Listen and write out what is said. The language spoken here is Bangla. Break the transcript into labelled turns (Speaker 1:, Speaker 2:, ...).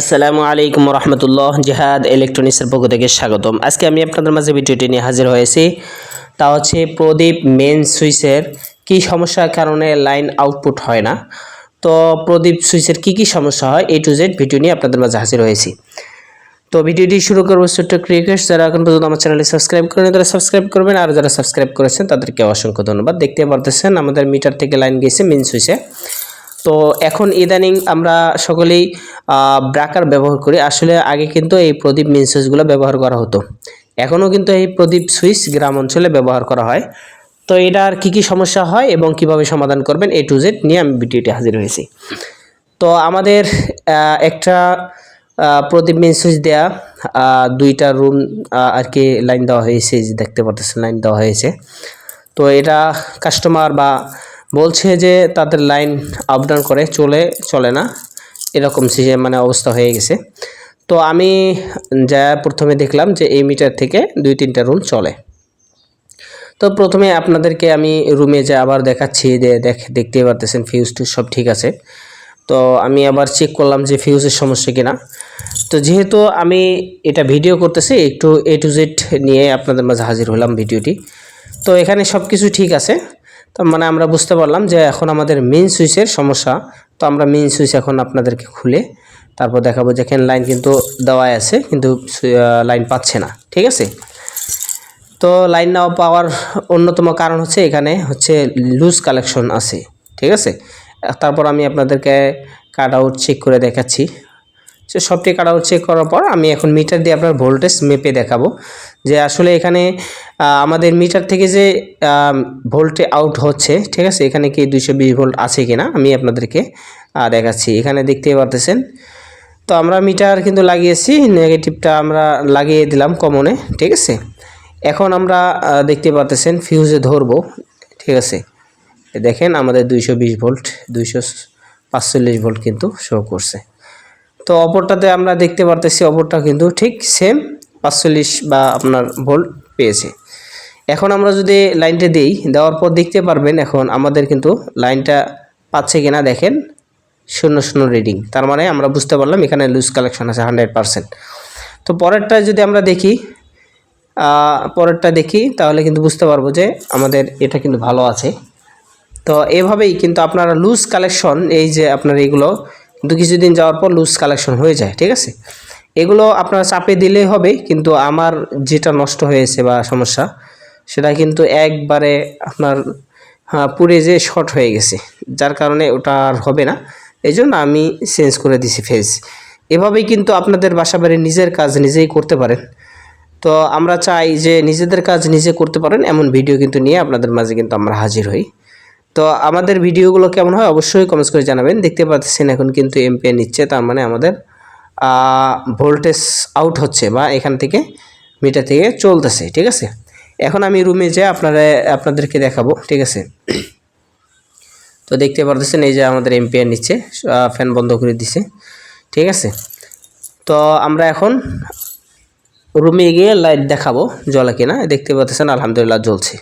Speaker 1: আসসালামু আলাইকুম রহমতুল্লাহ জেহাদ ইলেকট্রনিক্সের পক্ষ থেকে স্বাগতম। আজকে আমি আপনাদের মাঝে ভিডিওটি নিয়ে হাজির হয়েছি, তা হচ্ছে প্রদীপ মেন সুইচের কি সমস্যার কারণে লাইন আউটপুট হয় না। তো প্রদীপ সুইচের কি কি সমস্যা হয় এ টু জেড ভিডিও নিয়ে আপনাদের মাঝে হাজির হয়েছি। তো ভিডিওটি শুরু করব ছোট্ট রিকোয়েস্ট যারা এখন পর্যন্ত আমার চ্যানেলে সাবস্ক্রাইব করেন, তারা সাবস্ক্রাইব করবেন, আর যারা সাবস্ক্রাইব করেছেন, তাদেরকে অসংখ্য ধন্যবাদ। দেখতে পারতেছেন, আমাদের মিটার থেকে লাইন গেছে মেন সুইচে তো এখন ইদানিং আমরা সকলেই ব্রাকার ব্যবহার করি। আসলে আগে কিন্তু এই প্রদীপ মেন সুইচগুলো ব্যবহার করা হতো। এখনও কিন্তু এই প্রদীপ সুইচ গ্রাম অঞ্চলে ব্যবহার করা হয়। তো এটার কি কি সমস্যা হয় এবং কীভাবে সমাধান করবেন এ টু জেড নিয়ে আমি ভিডিওটি হাজির হয়েছি। তো আমাদের একটা প্রদীপ মেন সুইচ দেয়া দুইটা রুম আর কি লাইন দেওয়া হয়েছে দেখতে পাচ্ছেন লাইন দেওয়া হয়েছে। তো এটা কাস্টমার বা বলছে যে তাদের লাইন আপ ডাউন করে চলে চলে না। এরকম মানে অবস্থা হয়ে গেছে। তো আমি যা প্রথমে দেখলাম যে এই মিটার থেকে দুই, তিনটা রুম চলে। তো প্রথমে আপনাদেরকে আমি রুমে যে আবার দেখাচ্ছি যে দেখ, দেখতেই পারতেছেন ফিউজ টু সব ঠিক আছে। তো আমি আবার চেক করলাম যে ফিউজের সমস্যা কিনা। তো যেহেতু আমি এটা ভিডিও করতেছি, একটু এ টু জেড নিয়ে আপনাদের মাঝে হাজির হলাম ভিডিওটি। তো এখানে সব কিছু ঠিক আছে। তো মানে আমরা বুঝতে পারলাম যে এখন আমাদের মেন সুইচের সমস্যা। তো আমরা মেন সুইচ এখন আপনাদেরকে খুলে তারপর দেখাবো যে এখানে লাইন কিন্তু দেওয়াই আছে, কিন্তু লাইন পাচ্ছে না, ঠিক আছে? তো লাইন না পাওয়ার অন্যতম কারণ হচ্ছে এখানে হচ্ছে লুজ কালেকশন আছে, ঠিক আছে? তারপর আমি আপনাদেরকে কাট আউট চেক করে দেখাচ্ছি। সে সবটি কাট আউট চেক করার পর আমি এখন মিটার দিয়ে আপনার ভোল্টেজ মেপে দেখাবো যে আসলে এখানে আমাদের মিটার থেকে যে ভোল্টে আউট হচ্ছে, ঠিক আছে, এখানে কি দুইশো বিশ ভোল্ট আছে কিনা আমি আপনাদেরকে দেখাচ্ছি। এখানে দেখতেই পারতেছেন। তো আমরা মিটার কিন্তু লাগিয়েছি, নেগেটিভটা আমরা লাগিয়ে দিলাম কমনে, ঠিক আছে? এখন আমরা দেখতে পারতেছেন ফিউজে ধরবো, ঠিক আছে? দেখেন আমাদের দুইশো বিশ ভোল্ট, দুইশো ভোল্ট কিন্তু শো করছে। তো অপরটাতে আমরা দেখতে পারতেছি অপরটা কিন্তু ঠিক সেম পাঁচচল্লিশ বা আপনার ভোল্ট পেয়েছে। এখন আমরা যদি লাইনটা দিই, দেওয়ার পর দেখতে পারবেন এখন আমাদের কিন্তু লাইনটা পাচ্ছে কিনা দেখেন, শূন্য শূন্য রিডিং তার মানে আমরা বুঝতে পারলাম এখানে লুজ কালেকশন আছে হান্ড্রেড পারসেন্ট তো পরেরটা যদি আমরা দেখি পরেরটা দেখি, তাহলে কিন্তু বুঝতে পারব যে আমাদের এটা কিন্তু ভালো আছে। তো এভাবেই কিন্তু আপনারা লুজ কালেকশন এই যে আপনার এগুলো কিন্তু কিছুদিন যাওয়ার পর লুজ কালেকশন হয়ে যায়, ঠিক আছে? এগুলো আপনারা চাপে দিলেই হবে, কিন্তু আমার যেটা নষ্ট হয়েছে বা সমস্যা, সেটা কিন্তু একবারে আপনার পুড়ে যে শর্ট হয়ে গেছে। যার কারণে ওটা আর হবে না। এই জন্য আমি চেঞ্জ করে দিছি ফেজ এভাবেই কিন্তু আপনাদের বাসা বাড়ির নিজের কাজ নিজেই করতে পারেন। তো আমরা চাই যে নিজেদের কাজ নিজে করতে পারেন, এমন ভিডিও কিন্তু নিয়ে আপনাদের মাঝে কিন্তু আমরা হাজির হই। তো আমাদের ভিডিওগুলো কেমন হয় অবশ্যই কমেন্টস করে জানাবেন। দেখতে পাচ্ছেন এখন কিন্তু এমপিএ নিচ্ছে তার মানে আমাদের ভোল্টেজ আউট হচ্ছে বা এখান থেকে মিটার থেকে চলতেছে, ঠিক আছে? এখন আমি রুমে যেয়ে আপনারা, আপনাদেরকে দেখাবো, ঠিক আছে? তো দেখতে পারতেছেন এই যে আমাদের এমপিআর নিচ্ছে ফ্যান বন্ধ করে দিছে, ঠিক আছে? তো আমরা এখন রুমে গিয়ে লাইট দেখাবো, জ্বলে কিনা, দেখতে পাচ্ছেন আলহামদুলিল্লাহ জ্বলছে।